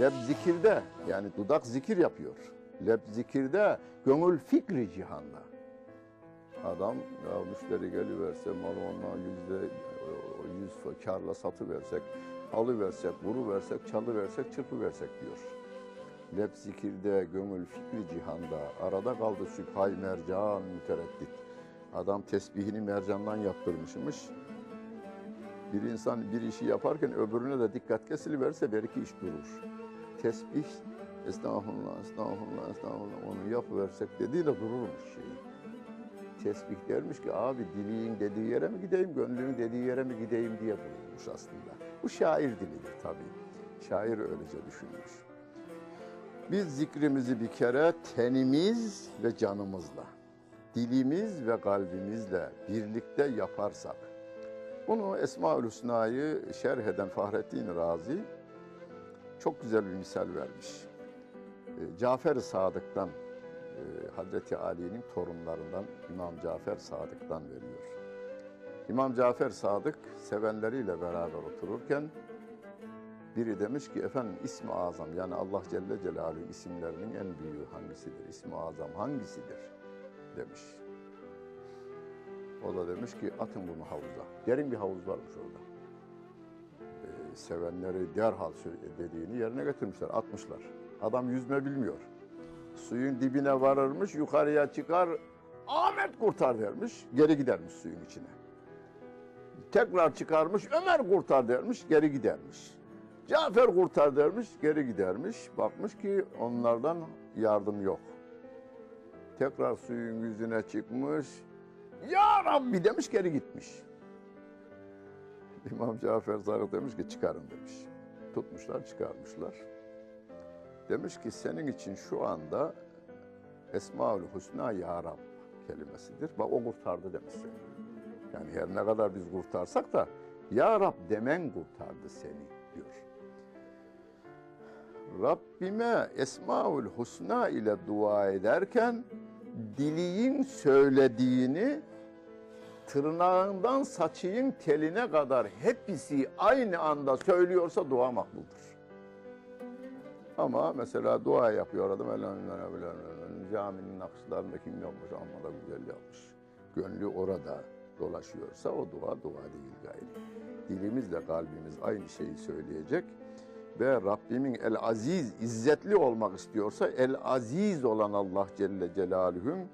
Leb zikirde yani dudak zikir yapıyor. Leb zikirde gönül fikri cihanda. Adam ya müşteri geliverse malı ona yüzde yüz karla satı versek, alıversek, vuru versek, çalı versek, çırpı versek diyor. Leb zikirde, gönül fikri cihanda, arada kaldı süphay mercan mütereddit. Adam tesbihini mercandan yaptırmışmış. Bir insan bir işi yaparken öbürüne de dikkat kesiliverse belki iş durur. Tesbih, estağfurullah, estağfurullah, estağfurullah onu yapıversek dediğiyle dururmuş şey. Tesbih dermiş ki abi diliğin dediği yere mi gideyim, gönlünün dediği yere mi gideyim diye dururmuş aslında. Bu şair dilidir tabii. Şair öylece düşünmüş. Biz zikrimizi bir kere tenimiz ve canımızla, dilimiz ve kalbimizle birlikte yaparsak, bunu Esma-ül Hüsna'yı şerh eden Fahrettin Razi çok güzel bir misal vermiş. E, Cafer-i Sadık'tan, e, Hazreti Ali'nin torunlarından İmam Cafer Sadık'tan veriyor. İmam Cafer Sadık sevenleriyle beraber otururken biri demiş ki efendim ismi azam yani Allah Celle Celaluhu isimlerinin en büyüğü hangisidir? İsmi azam hangisidir? demiş. O da demiş ki atın bunu havuza. Derin bir havuz varmış orada. Ee, sevenleri derhal dediğini yerine getirmişler, atmışlar. Adam yüzme bilmiyor. Suyun dibine varırmış, yukarıya çıkar, Ahmet kurtar dermiş, geri gidermiş suyun içine. Tekrar çıkarmış, Ömer kurtar dermiş, geri gidermiş. Cafer kurtar dermiş, geri gidermiş. Bakmış ki onlardan yardım yok. Tekrar suyun yüzüne çıkmış. Ya Rabbi demiş geri gitmiş. İmam Cafer Sadık demiş ki çıkarın demiş. Tutmuşlar çıkarmışlar. Demiş ki senin için şu anda Esmaül Hüsna Ya Rab kelimesidir. Bak o kurtardı demiş seni. Yani her ne kadar biz kurtarsak da Ya Rab demen kurtardı seni diyor. Rabbime Esmaül Husna ile dua ederken diliğin söylediğini tırnağından saçının teline kadar hepsi aynı anda söylüyorsa dua makbuldur. Ama mesela dua yapıyor adam caminin nakışlarında kim yapmış amma da güzel yapmış. Gönlü orada dolaşıyorsa o dua dua değil gayri. Dilimizle kalbimiz aynı şeyi söyleyecek ve Rabbimin el aziz, izzetli olmak istiyorsa el aziz olan Allah Celle Celaluhu'nun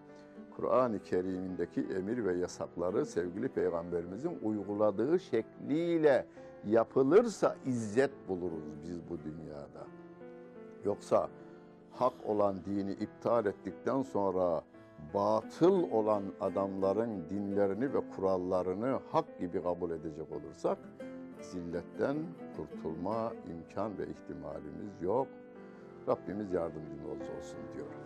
Kur'an-ı Kerim'indeki emir ve yasakları sevgili Peygamberimizin uyguladığı şekliyle yapılırsa izzet buluruz biz bu dünyada. Yoksa hak olan dini iptal ettikten sonra batıl olan adamların dinlerini ve kurallarını hak gibi kabul edecek olursak zilletten kurtulma imkan ve ihtimalimiz yok. Rabbimiz yardımcımız olsun diyorum.